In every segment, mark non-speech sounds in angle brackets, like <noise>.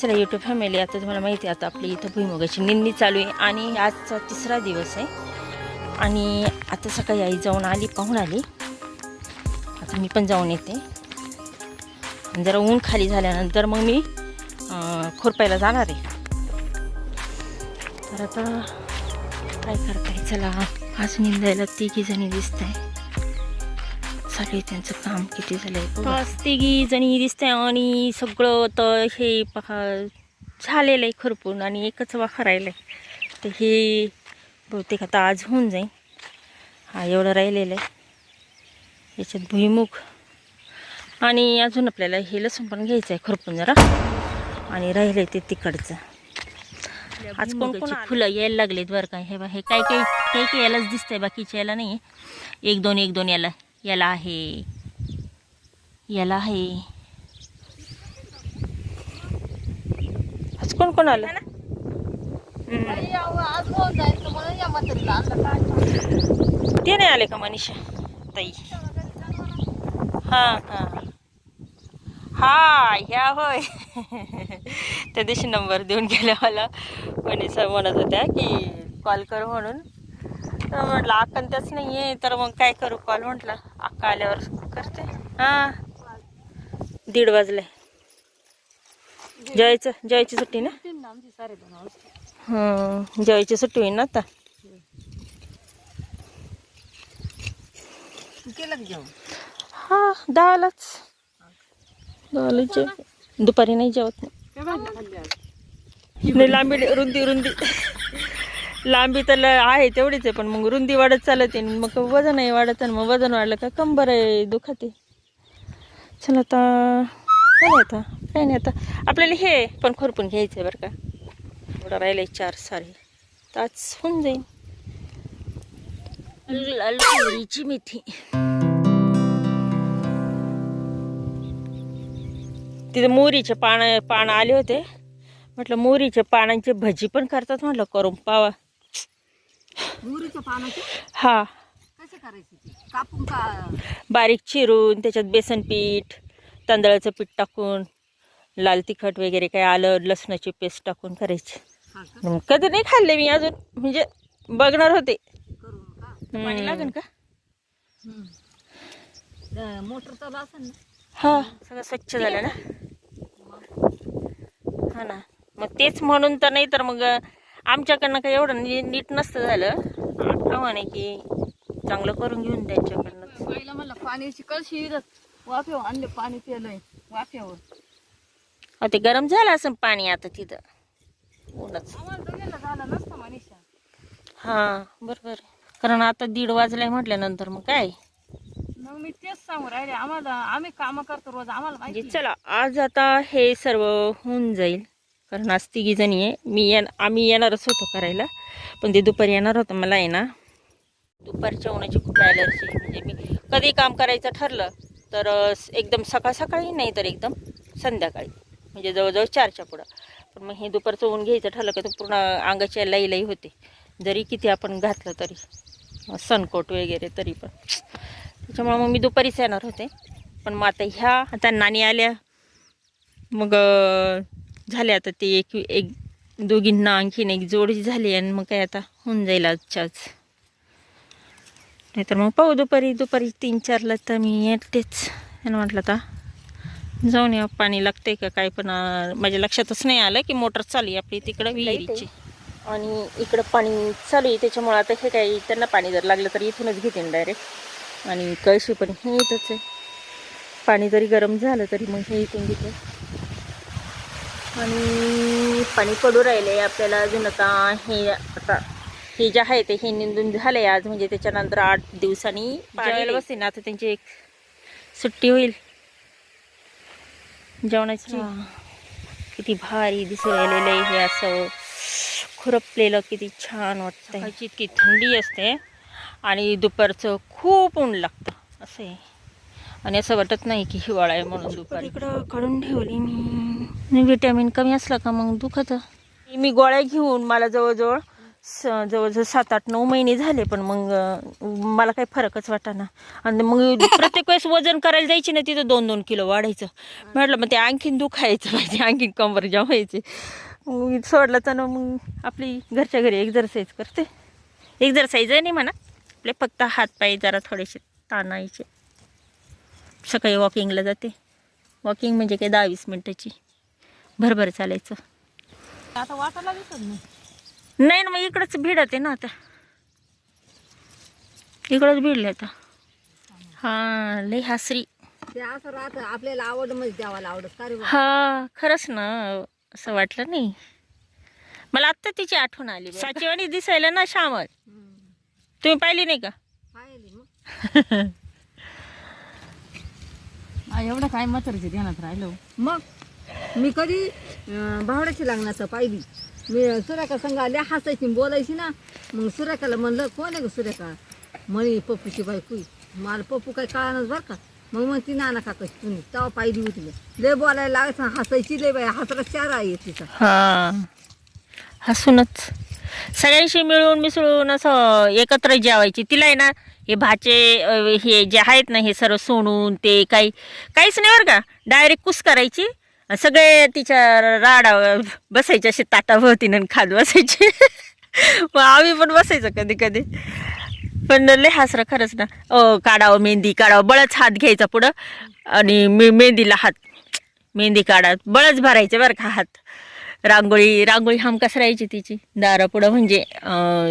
चला YouTube family आता तुम्हाला माहिती आहे आता आपली इथं भुईमुगाची निंदी चालू आहे आणि आजचा तिसरा दिवस आहे. आणि आता सकाळी आई जाऊन आली पाहून आली. आता मी पण जाऊन येते. आणि जरा ऊन खाली झाल्यानंतर मग मी खुरपायला जाणार आहे. तर आता काय करताय? चला आज निंदायला तिघी जणी दिसत आहे चालू आहे त्यांचं काम किती झालंय पाच तिघी जणी दिसत आहे आणि सगळं तर हे पहा झालेलं आहे खरपून आणि एकच वाखा राहिलं आहे तर हे बहुतेक आता आज होऊन जाईल. हा एवढं राहिलेलं आहे. याच्यात भुईमुग. आणि अजून आपल्याला हे लसूण पण घ्यायचं आहे खरपून जरा. आणि राहिलं ते तिकडचं. आज कोण कोण फुलं यायला लागलेत बरं का? हे बा हे काही काही काही काही यालाच दिसतंय बाकीच्या याला नाही एक दोन एक दोन याला. याला आहे. याला आहे. आज कोण कोण आलं? ते नाही आले का मनीषा? ताई. हां हां. हा ह्या होय. त्या दिवशी नंबर देऊन गेल्या मला. मनीषा म्हणत होत्या की कॉल कर म्हणून. तर म्हटलं अक्कन त्याच नाही आहे तर मग काय करू कॉल म्हटलं अक्का आल्यावर करते. हां. दीड वाजले. जयचं जयची सुट्टी ना? हं जयची सुट्टी होईल ना आता. हा दहालाच दहाला जेव दुपारी नाही जेवत नाही लांबी रुंदी रुंदी. लांबी तर आहे तेवढीच आहे पण मग रुंदी वाढत चालते आणि मग वजन आहे वाढत आणि मग वजन वाढलं का कंबर आहे दुखते. चला आता काय आता काय नाही आता. आपल्याला हे पण खुरपून घ्यायचं आहे बरं का. एवढं राहिलं चार सारे. तर आज होऊन जाईल लालची मेथी. तिथे मोरीचे पानं पानं आले होते. म्हटलं मोरीच्या पानांची भजी पण करतात म्हटलं करून. पावा. पानाची? हा. कशी करायची ती? कापून का बारीक चिरून त्याच्यात बेसन पीठ तांदळाचं पीठ टाकून लाल तिखट वगैरे काय आलं लसणाची पेस्ट टाकून करायची. हा का? मग कधी नाही खाल्ले मी अजून. म्हणजे बघणार होते. पाणी लागेल का? मोटर चालू असेल ना? हा. सगळं स्वच्छ झालं ना? हा ना. मग तेच म्हणून तर नाही तर मग आमच्याकडनं काही एवढं नीट नसतं झालं. आठवण आहे की चांगलं करून घेऊन त्यांच्याकडनं. बाईला म्हणलं पाण्याची कळशी वाफ्यावर आणले पाणी पिलंय वाफ्यावर अहो ते गरम झालं असं पाणी आता तिथं. ऊनच. मनीषा. हा बरोबर. कारण आता दीड वाजलाय म्हटल्यानंतर मग काय? मग मी तेच सांगू राहिले आम्हाला आम्ही कामं करतो रोज आम्हाला म्हणजे चला आज आता हे सर्व होऊन जाईल. कारण आज तिघीजणी आहे. मी येण आम्ही येणारच होतो करायला. पण ते दुपारी येणार होतं मला आहे ना. दुपारच्या उन्हाची खूप ॲलर्जी म्हणजे मी कधी काम करायचं ठरलं तर एकदम सकाळ सकाळी नाही तर एकदम संध्याकाळी. म्हणजे जवळजवळ चारच्या पुढं. पण मग हे दुपारचं ऊन घ्यायचं ठरलं का तर पूर्ण अंगाची लाई लाई होते. जरी किती आपण घातलं तरी. सनकोट वगैरे तरी पण. त्याच्यामुळं मग मी दुपारीच येणार होते. पण मग आता ह्या आता नाणी आल्या. मग झाले आता ते एक एक दोघींना आणखीन एक जोडी झाली आणि मग काय आता होऊन जाईल आजच्याच. नाहीतर मग पाहू दुपारी दुपारी तीन चारला तर मी येतेच. आणि म्हटलं आता जाऊन या पाणी लागतंय का काय पण माझ्या लक्षातच नाही आलं की मोटर चालू आहे आपली तिकडं विहिरीची. आणि इकडं पाणी चालू आहे त्याच्यामुळं आता हे काही त्यांना पाणी जर लागलं तर इथूनच घेते डायरेक्ट आणि कळशी पण हे इथंच आहे. पाणी जरी गरम झालं तरी मग हे इथून घेते. आणि पाणी पडू राहिले आपल्याला अजून आता. हे आता हे जे आहे ते हे निंदून झालंय आज म्हणजे त्याच्यानंतर आठ दिवसांनी जेवायला बसते ना आता त्यांची एक सुट्टी होईल. जेवणाची. किती भारी दिसून राहिलेलं आहे हे असं खुरपलेलं किती छान वाटतं सकाळची इतकी थंडी असते आणि दुपारचं खूप ऊन लागतं. असं आहे आणि असं वाटत नाही की हिवाळा आहे म्हणून दुपारी इकडं काढून ठेवली मी. विटॅमिन कमी असलं का मग दुखत? मी गोळ्या घेऊन मला जवळजवळ स जवळजवळ सात आठ नऊ महिने झाले पण मग मला काही फरकच वाटाना. आणि मग प्रत्येक वेळेस वजन करायला जायची ना तिथं दोन दोन किलो वाढायचं. म्हटलं मग ते आणखीन दुखायचं पाहिजे आणखीन कंबर जाम व्हायची मग मी सोडलं तर ना मग आपली घरच्या घरी एक्झरसाईज करते. एक्झरसाईज नाही म्हणा. आपले फक्त हातपाय जरा थोडेसे ताणायचे. सकाळी वॉकिंगला जाते. वॉकिंग म्हणजे काय? दहा वीस मिनटाची. भरभर चालायचं. आता वाटायला दिसत नाही. नाही ना मग इकडंच भिडत आहे ना आता. इकडंच भिडले आता हा लय हासरी. ते असं राहत आपल्याला आवड म्हणजे द्यावाला आवडत का रे बा? हा खरंच ना असं वाटलं नाही. मला आत्ता तिची आठवण आली बरं. साचीवाणी दिसायला ना श्यामल हम्म. तुम्ही पाहिली नाही का? पाहिली मग. <laughs> एवढं काय म्हातारीच्या ध्यानात राहिलं. मग मी कधी अं, भावड्याची लग्नाचं पाहिली. मी सुरेखा संघ आल्या हसायची बोलायची ना. मग सुरेखाला म्हणलं कोण आहे ग सुरेखा? म्हणे पप्पूची बायको आहे. मला पप्पू काय कळानच बरं का. मग मग ती नाना काकाची तुम्ही तेव्हा पाहिली होती मी लय बोलायला लागायचं हसायची लय बाई हसायला चार आहे तिचा. हा. हसूनच. सगळ्यांशी मिळून मिसळून असं एकत्र जेवायची. तिला आहे ना हे भाचे हे जे आहेत ना हे सर्व सोडून ते काही काहीच नाही बरं का. डायरेक्ट कुस करायची सगळे तिच्या राडा बसायचे असे ताटाभोवतीनं न खात बसायचे. <laughs> मग आम्ही पण बसायचो कधी कधी. पण लय हसरं खरंच ना. ओ काढावं मेहंदी काढावं बळच हात घ्यायचा पुढं. आणि मे मेहंदीला हात मेहंदी काढा बळच भरायचे बरं का हात. रांगोळी रांगोळी हमकास राहायची तिची. दारा पुढं म्हणजे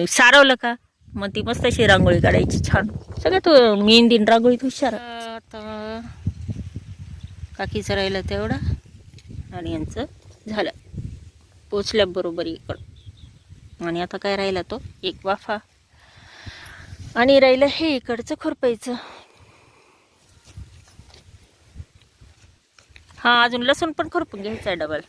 सारवलं का? मग ती मस्त अशी रांगोळी काढायची छान. सगळ्यात मेहंदी रांगोळीत हुशार आता काकीचं राहिलं तेवढं. आणि यांचं झालं. पोचल्याबरोबर इकडं. आणि आता काय राहिला तो? एक वाफा. आणि राहिलं हे इकडचं खुरपायचं. हा अजून लसूण पण खुरपून घ्यायचं आहे डबल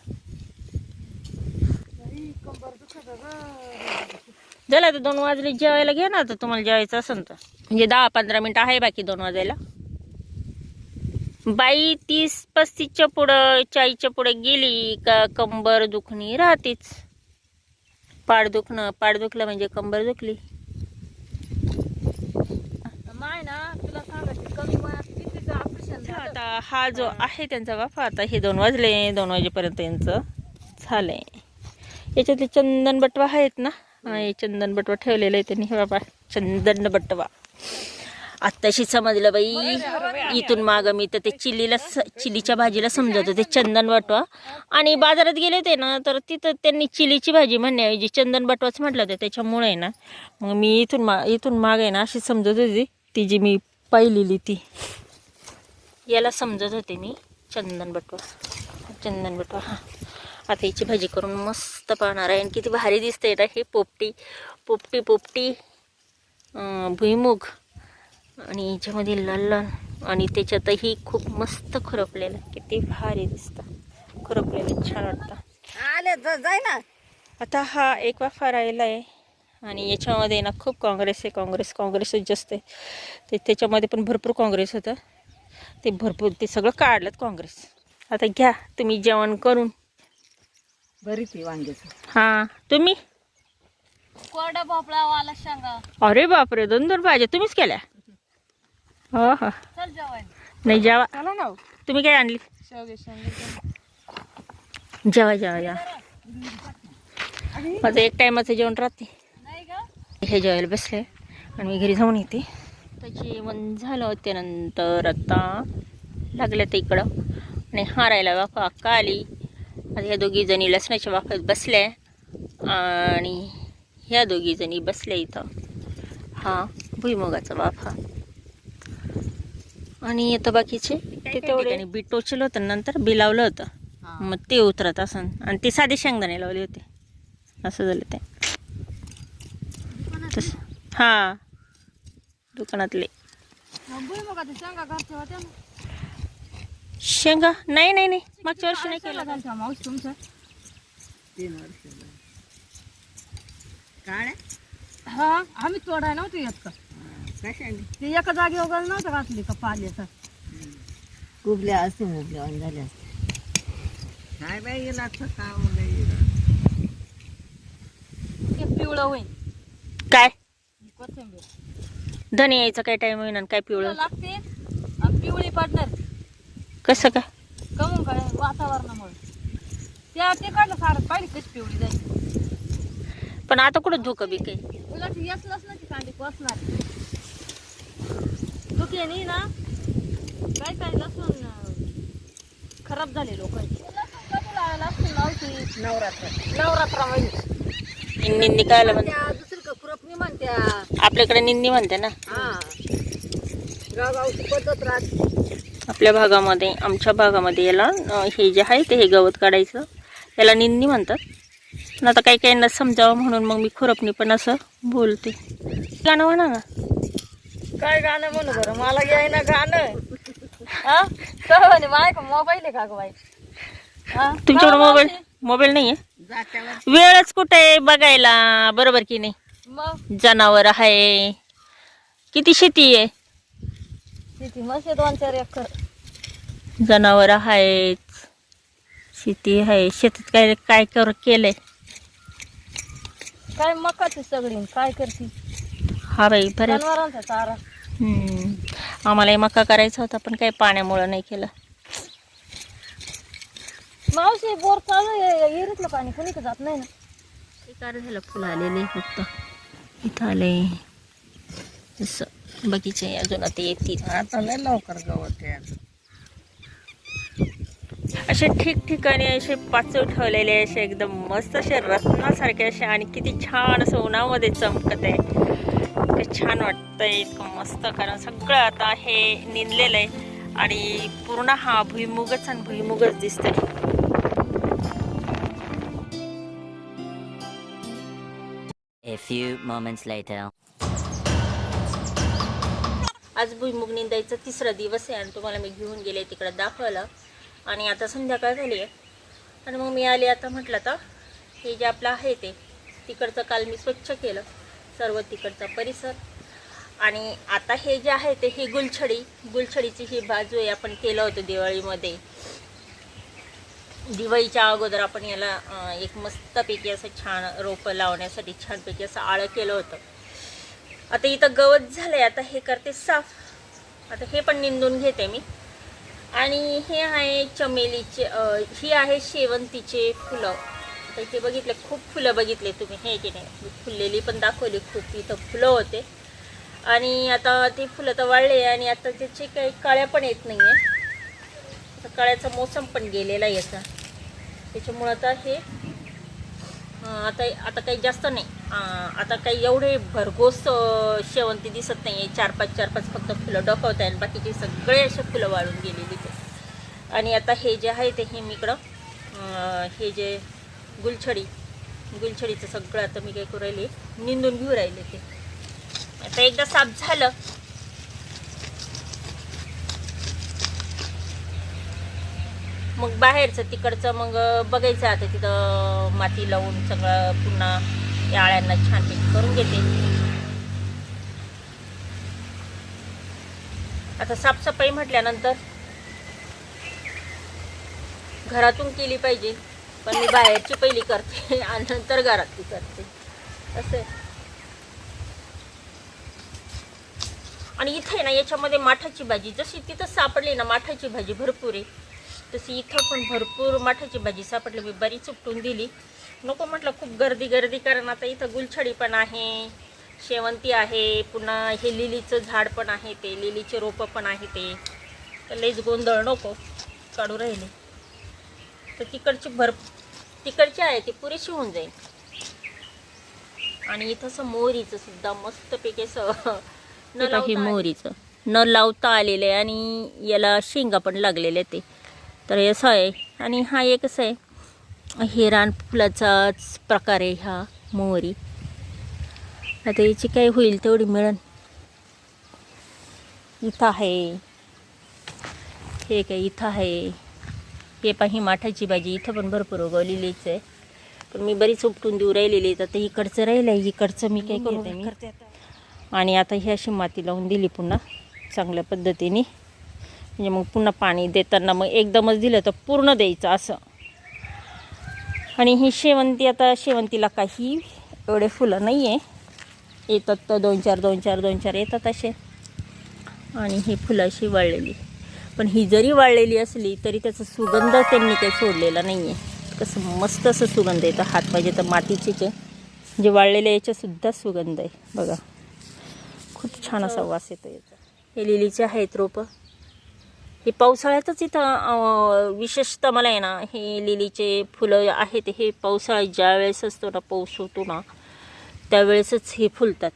झालं आता दोन वाजले जेवायला घ्या ना आता तुम्हाला जेवायचं असेल तर. म्हणजे दहा पंधरा मिनिटं आहे बाकी दोन वाजायला. बाई तीस पस्तीसच्या पुढं चाळीसच्या पुढं गेली का कंबर दुखणी राहतेच. पाड दुखणं पाड दुखलं म्हणजे कंबर दुखली. आता हा जो आहे त्यांचा वाफा आता हे दोन वाजले दोन वाजेपर्यंत यांचं झालंय. याच्यातले चंदन बटवा आहेत ना चंदन बटवा ठेवलेलं आहे त्यांनी. हे बाबा चंदन बटवा. आत्ताशी समजलं बाई. इथून माग मी तर ते चिलीला स- चिलीच्या भाजीला समजत होते चंदन बटवा. आणि बाजारात गेले होते ना तर तिथं त्यांनी चिलीची भाजी म्हणण्याऐवजी चंदन बटवाच म्हटलं होतं. त्याच्यामुळे आहे ना मग मी इथून मा इथून माग आहे ना अशी समजत होती. ती जी मी पाहिलेली ती. याला समजत होते मी. चंदन बटवा. चंदन बटवा. हां आता भाजी करून मस्त पाहणार आहे. आणि किती भारी दिसते ना ही पोपटी पोपटी पोपटी भुईमुग आणि याच्यामध्ये लाल लाल. आणि त्याच्यातही खूप मस्त खुरपलेलं. किती भारी दिसतं. खुरपलेलं छान वाटतं. जाय ना. आता हा एक वाफा राहिला आहे. आणि याच्यामध्ये ना खूप काँग्रेस आहे काँग्रेस काँग्रेसच जास्त आहे. ते त्याच्यामध्ये पण भरपूर काँग्रेस होतं. ते भरपूर ते सगळं काढलं काँग्रेस. आता घ्या तुम्ही जेवण करून. ती वांग्याचं. हां तुम्ही? कोरडा भोपळा वाला शेंगा. अरे बापरे दोन दोन भाज्या तुम्हीच केल्या? हो हो. चल नाही जेवा. चला ना तुम्ही काय आणली? शेवगे शेंगे जेवा जेवा जेवा. माझं एक टायमाचं जेवण राहते. नाही का? हे जेवायला बसले. आणि मी घरी जाऊन येते. तर जेवण झालं त्यानंतर आता लागलं तर इकडं. आणि हारायला अक्का आली आता ह्या दोघी जणी लसणाच्या वाफात बसल्या आणि ह्या दोघी जणी बसल्या इथं. हा भुईमुगाचा वाफा आणि आता बाकीचे ते तेवढे. बी टोचलं होतं नंतर बी लावलं होतं. मग ते उतरत असन. आणि ते साधे शेंगदाणे लावले होते. असं झालं ते. तसं. हां. दुकानातले. भुईमुगाच्या शेंगा घरच्या होत्या ना. शेंगा? नाही नाही नाही. मागच्या वर्षी नाही केलं. घालच्या मावशी तुमच्या तीन वर्ष काय हा आम्ही तोडाय नव्हतो येत का ते एका जागी वगैरे नव्हतं घातली का पाल्याचं कुबल्या असते मुबल्या झाल्या ते पिवळं होईल काय? कोथिंबीर. धने यायचा काय टाइम होईना आणि काय पिवळं लागते आणि पिवळी पडणार. कसं काय कमून काय वातावरणामुळे? त्या ते काढलं सारं पाहिजे कशी पिवळी जाईल? पण आता कुठं धुकं बी काही? उलट येसलच ना ती कांदी बसणार दुखे नाही ना? काय काय लसूण अं, खराब झाले लोक नवरात्र नवरात्रामध्ये निंदी कायला म्हणते. दुसरी का खुरप नाही म्हणत्या. आपल्याकडे निंदी म्हणते ना. हा. आपल्या भागामध्ये आमच्या भागामध्ये याला हे जे आहे ते हे गवत काढायचं. याला निंदी म्हणतात. पण आता काही काहींना समजावं म्हणून मग मी खुरपणी पण असं बोलते. गाणं म्हणा ना. काय गाणं म्हणू बरं? मला याय ना गाणं. हा? म्हणे? माय मोबाईल आहे का गं बाई? हा? तुमच्याकडे मोबाईल? मोबाईल नाही आहे वेळच कुठे आहे बघायला? बरोबर की नाही? मग? जनावर आहे. किती शेती आहे? मस्त आहे दोन चार एकर जनावर आहेत शेती आहे. शेतात काय काय कर केलंय? काय मकाची सगळी काय करते? हा बाई बऱ्याच जनावरांचा चारा. हम्म. आम्हाला मका करायचा होता पण काही पाण्यामुळं नाही केलं. मावशी बोर चालू आहे. येरीतलं पाणी कुणी जात नाही ना. काय झालं फुलं आलेले फक्त इथं आले असं. बगीचे अजून आता येतील. आता लय लवकर गवत आहे असे ठिकठिकाणी असे पाचव ठेवलेले असे एकदम मस्त असे रत्नासारखे असे आणि किती छान असं उन्हामध्ये चमकत आहे. इतकं छान वाटतंय इतकं मस्त कारण सगळं आता हे निंदलेलं आहे आणि पूर्ण हा भुईमुगच आणि भुईमुगच दिसतंय. A few moments later. आज भुईमुग निंदायचा तिसरा दिवस आहे आणि तुम्हाला मी घेऊन गेले तिकडं दाखवलं आणि आता संध्याकाळ झाली आहे. आणि मग मी आले आता म्हटलं तर हे जे आपलं आहे ते तिकडचं काल मी स्वच्छ केलं सर्व तिकडचा परिसर. आणि आता हे जे आहे ते ही गुलछडी गुलछडीची ही बाजू आहे आपण केलं होतं दिवाळीमध्ये. दिवाळीच्या अगोदर आपण याला एक मस्तपैकी असं छान रोपं लावण्यासाठी छानपैकी असं आळं केलं होतं. आता इथं गवत झालंय आता हे करते साफ. आता हे पण निंदून घेते मी. आणि हे आहे चमेलीचे ही आहे शेवंतीचे फुलं. आता इथे बघितले खूप फुलं बघितले तुम्ही. हे की नाही? फुललेली पण दाखवली खूप. इथं फुलं होते. आणि आता ते फुलं तर वाळले आणि आता त्याचे काही काळ्या पण येत नाही आहे काळ्याचा मोसम पण गेलेला आहे याचा. त्याच्यामुळं आता हे आता आता काही जास्त नाही. आता काही एवढे भरघोस शेवंती दिसत नाही आहे चार पाच चार पाच फक्त फुलं डोकवत आहे आणि बाकीचे सगळे असे फुलं वाळून गेलेली ते आणि आता हे जे आहे ते हे मी इकडं हे जे गुलछडी गुलछडीचं सगळं आता मी काय करू राहिले निंदून घेऊ राहिले ते. आता एकदा साफ झालं मग बाहेरचं तिकडचं मग बघायचं आता तिथं माती लावून सगळं पुन्हा या आळ्यांना छानपैकी करून घेते. आता साफसफाई म्हटल्यानंतर घरातून केली पाहिजे पण मी बाहेरची पहिली करते <laughs> आणि नंतर घरातली करते. असं आणि इथे आहे ना याच्यामध्ये माठाची भाजी जशी तिथं सापडली ना माठाची भाजी भरपूर आहे. तशी इथं पण भरपूर माठाची भाजी सापडली. मी बरीच उपटून दिली. नको म्हटलं खूप गर्दी गर्दी कारण आता इथं गुलछडी पण आहे शेवंती आहे पुन्हा हे लिलीचं झाड पण आहे ते लिलीचे रोपं पण आहे ते. तर लईच गोंधळ नको काढू राहिले. तर तिकडची भर तिकडची आहे ती पुरेशी होऊन जाईल. आणि इथं असं मोहरीचं सुद्धा मस्तपैकी असं न मोहरीचं. न लावता आलेलं आहे आणि याला शेंगा पण लागलेल्या ते. तर हे असं आहे. आणि हा एक असं आहे. हे रान फुलाचाच प्रकार आहे हा मोहरी. आता याची काय होईल तेवढी मिळन. इथं आहे. हे काय इथं आहे. हे पण ही माठाची भाजी इथं पण भरपूर उगवलेलीच आहे. पण मी बरीच उपटून देऊ राहिलेली आहे तर इकडचं राहिलं आहे इकडचं मी काय करते मी? आणि आता ही अशी माती लावून दिली पुन्हा चांगल्या पद्धतीने. म्हणजे मग पुन्हा पाणी देताना मग एकदमच दिलं तर पूर्ण द्यायचं असं. आणि ही शेवंती आता शेवंतीला काही एवढे फुलं नाही आहे येतात तर दोन चार दोन चार दोन चार येतात असे. आणि ही फुलं अशी वाळलेली. पण ही जरी वाळलेली असली तरी त्याचा सुगंध त्यांनी काही सोडलेला नाही आहे कसं मस्त असं सुगंध येतं. हात पाहिजे तर मातीचेच आहे जे वाळलेले याच्यासुद्धा सुगंध आहे. बघा. खूप छान असा वास येतो याचा. हे लिलीचे आहेत रोपं. हे पावसाळ्यातच इथं विशेषतः मला आहे ना हे लिलीचे फुलं आहेत हे पावसाळ्यात ज्या वेळेस असतो ना पाऊस होतो ना त्यावेळेसच हे फुलतात.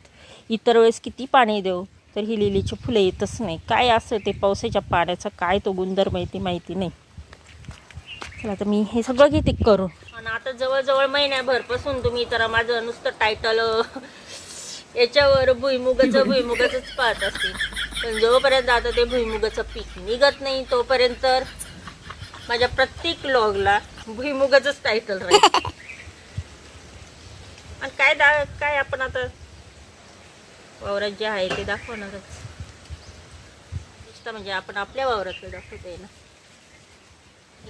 इतर वेळेस किती पाणी देऊ तर ही लिलीची फुलं येतच नाही. काय असं ते पावसाच्या पाण्याचा काय तो गुणधर्म आहे ती माहिती नाही. चला आता मी हे सगळं घेते करून. आणि आता जवळजवळ महिन्याभरपासून तुम्ही तर माझं नुसतं टायटल याच्यावर भुईमुगाचं <laughs> भुईमुगाचंच पाहत असतील. पण जोपर्यंत आता ते भुईमुगाचं पीक निघत नाही तोपर्यंत तर माझ्या प्रत्येक लॉगला भुईमुगाचंच टायटल राहील. <laughs> आणि काय दा काय आपण आता वावरात जे आहे ते दाखवणारच नुसतं म्हणजे आपण आपल्या वावरातलं दाखवतोय ना.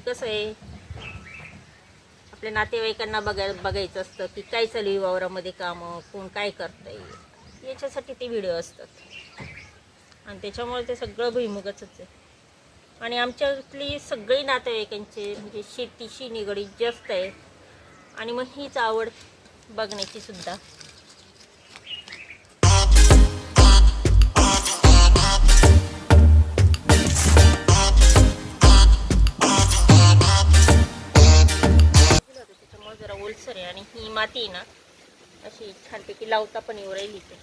कसं आहे? आपल्या नातेवाईकांना बघाय बघायचं असतं की काय चालू आहे वावरामध्ये कामं कोण काय करतंय. याच्यासाठी ते व्हिडिओ असतात. आणि त्याच्यामुळे ते सगळं भुईमुगाचंच आहे. आणि आमच्यातली सगळी नातेवाईकांचे म्हणजे शेतीशी निगडीत जास्त आहे. आणि मग हीच आवड बघण्याची सुद्धा. त्याच्यामुळे जरा ओलसर आहे आणि ही माती ना अशी छानपैकी लावता पण येऊ राहिली ते.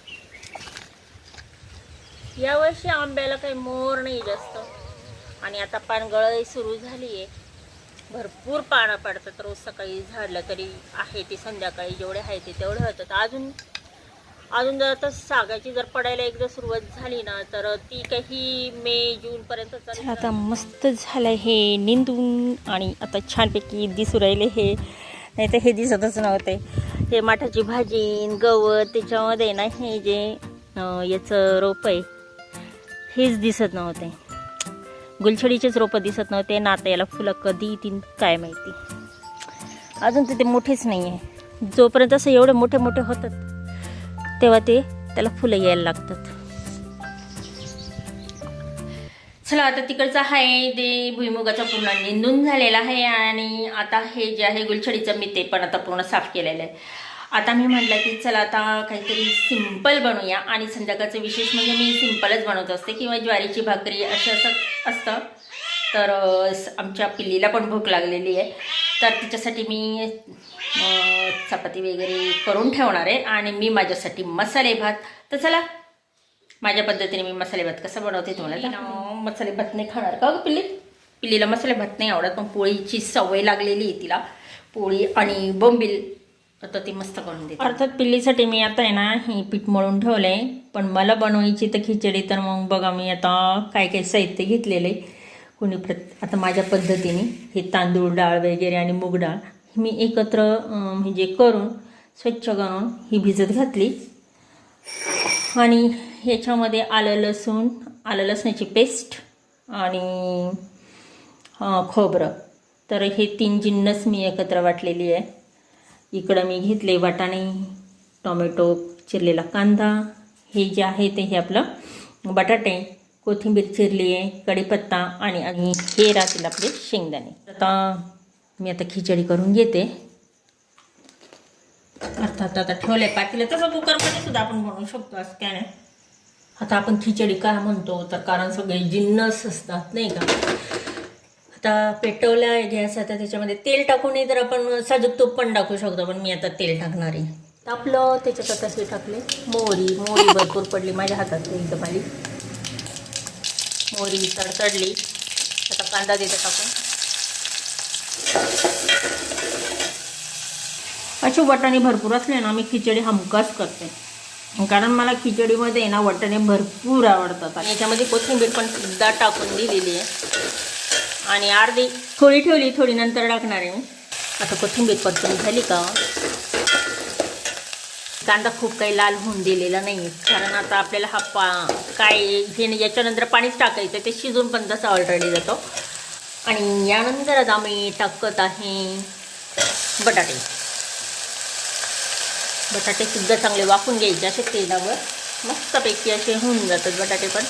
यावर्षी आंब्याला काही मोर नाही जास्त. आणि आता पानगळही सुरू झाली आहे भरपूर पानं पडतात. रोज सकाळी झाडलं तरी आहे ते संध्याकाळी जेवढे आहे ते तेवढे होतात. अजून अजून जर आता सागाची जर पडायला एकदा सुरुवात झाली ना तर ती काही मे जूनपर्यंत आता मस्त झालं हे निंदून आणि आता छानपैकी दिसू राहिले हे. नाही तर हे दिसतच नव्हते. हे माठाची भाजी गवत त्याच्यामध्ये ना हे जे याचं रोप आहे हेच दिसत नव्हते. गुलछडीचेच रोपं दिसत नव्हते. ना आता याला फुलं कधी येतील काय माहिती. अजून तिथे ते मोठेच नाही आहे जोपर्यंत असं एवढे मोठे मोठे होतात तेव्हा ते त्याला फुलं यायला लागतात. चला आता तिकडचं आहे ते भुईमुगाचा पूर्ण निंदून झालेला आहे आणि आता हे जे आहे गुलछडीचं मी ते पण आता पूर्ण साफ केलेलं आहे. आता मी म्हटलं की चला आता काहीतरी सिंपल बनवूया आणि संध्याकाळचं विशेष म्हणजे मी सिंपलच बनवत असते किंवा ज्वारीची भाकरी असं असं असतं. तर आमच्या पिल्लीला पण भूक लागलेली आहे. तर तिच्यासाठी मी चपाती वगैरे करून ठेवणार आहे. आणि मी माझ्यासाठी मसाले भात. तर चला माझ्या पद्धतीने मी मसाले भात कसा बनवते तुम्हाला. मसाले भात नाही खाणार का गं पिल्ली? पिल्लीला मसाले भात नाही आवडत पण पोळीची सवय लागलेली आहे तिला. पोळी आणि बोंबील आता ती मस्त करून देते. अर्थात पिल्लीसाठी मी आता आहे ना ही पीठ मळून ठेवलं आहे पण मला बनवायची तर खिचडी तर मग बघा मी आता काय काय साहित्य घेतलेलं. आहे कुणी प्रत आता माझ्या पद्धतीने हे तांदूळ डाळ वगैरे आणि मूग डाळ मी एकत्र म्हणजे करून स्वच्छ करून ही भिजत घातली. आणि ह्याच्यामध्ये आलं लसूण आलं लसणाची पेस्ट आणि खोबरं. तर हे तीन जिन्नस मी एकत्र वाटलेली आहे. इकडं मी घेतले वाटाणे टोमॅटो चिरलेला कांदा हे जे आहे ते हे आपलं बटाटे कोथिंबीर चिरली आहे कढीपत्ता आणि आणि हे राहतील आपले शेंगदाणे. आता मी आता खिचडी करून घेते. अर्थात आता ठेवले पातेलं. तसं कुकरमध्ये सुद्धा आपण बनवू शकतो असं काय नाही. आता आपण खिचडी का म्हणतो? तर कारण सगळे जिन्नस असतात नाही का? आता पेटवल्या गॅस आता त्याच्यामध्ये तेल टाकूनही तर आपण साजूक तूप पण टाकू शकतो पण मी आता तेल टाकणार आहे. तापलं त्याच्यात आता हे टाकले. मोहरी मोहरी भरपूर पडली माझ्या हातात एकदम आली मोहरी तडतडली. आता कांदा देते टाकून. असे वटाणे भरपूर असले ना मी खिचडी हमखास करते. कारण मला खिचडीमध्ये ना वटाणे भरपूर आवडतात. आणि याच्यामध्ये कोथिंबीर पण सुद्धा टाकून दिलेली आहे. आणि अर्धी. थोडी ठेवली थोडी नंतर टाकणार आहे मी. आता कोथिंबीर परतून झाली का? कांदा खूप काही लाल होऊन दिलेला नाही कारण आता आपल्याला हा पा काय हे याच्यानंतर पाणीच टाकायचं ते शिजून पण तसा ऑलरेडी जातो. आणि यानंतर आम्ही टाकत आहे बटाटे. बटाटे सुद्धा चांगले वाफून घ्यायचे असे तेलावर मस्तपैकी असे होऊन जातात बटाटे पण.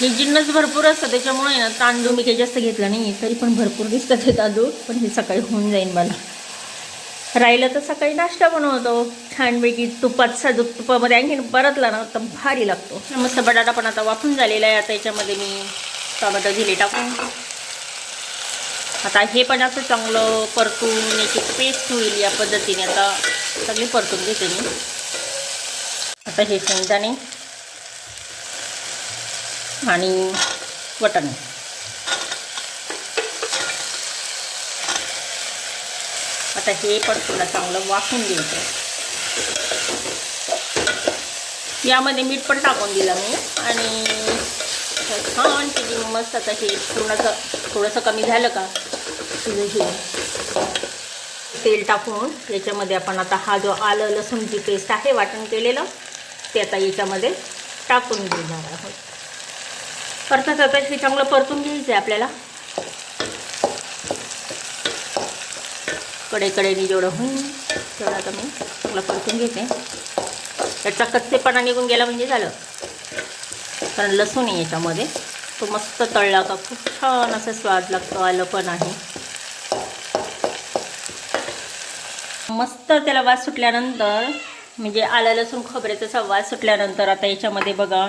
हे जिन्नस भरपूर असतं त्याच्यामुळे ना तांदूळ मी काही जास्त घेतला नाही तरी पण भरपूर दिसतात हे तांदूळ पण हे सकाळी होऊन जाईल मला. राहिलं तर सकाळी नाश्ता बनवतो छानपैकी तुपात साजूक तुपामध्ये आणखीन परतला ना तर भारी लागतो. मस्त बटाटा पण आता वाफून झालेला आहे आता याच्यामध्ये मी टोमॅटो दिले टाकून. आता हे पण असं चांगलं परतून याची पेस्ट होईल या पद्धतीने आता सगळी परतून घेते मी. आता हे शेंगदाणे. आणि वटाणे. आता हे पण थोडं चांगलं वाफून घ्यायचं. यामध्ये मीठ पण टाकून दिलं मी. आणि छान किती मस्त. आता हे पूर्णचं थोडंसं कमी झालं का? हे तेल टाकून याच्यामध्ये आपण आता हा जो आलं लसूणची पेस्ट आहे वाटण केलेलं ते आता याच्यामध्ये टाकून घेणार आहोत. अर्थात आता हे चांगलं परतून घ्यायचं आहे आपल्याला. कडेकडेने जेवढं होईल तेवढं आता मी चांगलं परतून घेते. त्याचा कच्चेपणा निघून गेला म्हणजे झालं. कारण लसूण आहे याच्यामध्ये. तो मस्त तळला का खूप छान असा स्वाद लागतो आलं पण आहे. मस्त त्याला वास सुटल्यानंतर म्हणजे आलं लसूण खोबऱ्याचा वास सुटल्यानंतर आता याच्यामध्ये बघा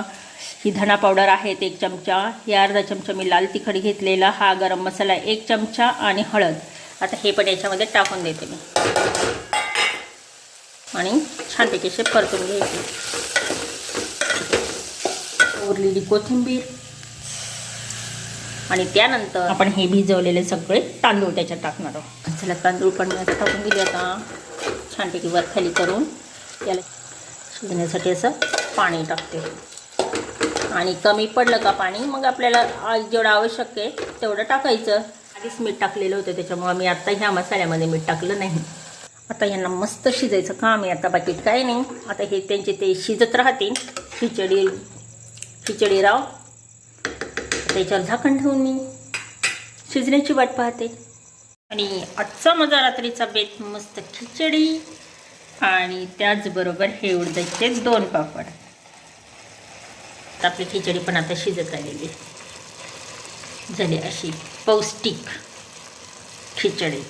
ही धना पावडर आहे एक चमचा. ही अर्धा चमचा मी लाल तिखट घेतलेला. हा गरम मसाला एक चमचा आणि हळद. आता हे पण याच्यामध्ये टाकून देते मी. आणि छानपैकी असे परतून घ्यायचे. उरलेली कोथिंबीर. आणि त्यानंतर आपण हे भिजवलेले सगळे तांदूळ त्याच्यात टाकणार आहोत. चला तांदूळ पण मी आता टाकून दिले आता. छानपैकी वर खाली करून याला शिजण्यासाठी असं पाणी टाकते. आणि कमी पडलं का पाणी मग आपल्याला आज जेवढं आवश्यक आहे तेवढं टाकायचं. आधीच मीठ टाकलेलं होतं त्याच्यामुळं मी आत्ता ह्या मसाल्यामध्ये मीठ टाकलं नाही. आता यांना मस्त शिजायचं काम आहे आता बाकी काय नाही. आता हे त्यांचे ते शिजत राहतील. खिचडी खिचडी राव. त्याच्यावर झाकण ठेवून मी शिजण्याची वाट पाहते. आणि आजचा माझा रात्रीचा बेत मस्त खिचडी आणि त्याचबरोबर हे उडदाचे दोन पापड. तर आपली खिचडी पण आता शिजत आलेली आहे. झाली अशी पौष्टिक खिचडी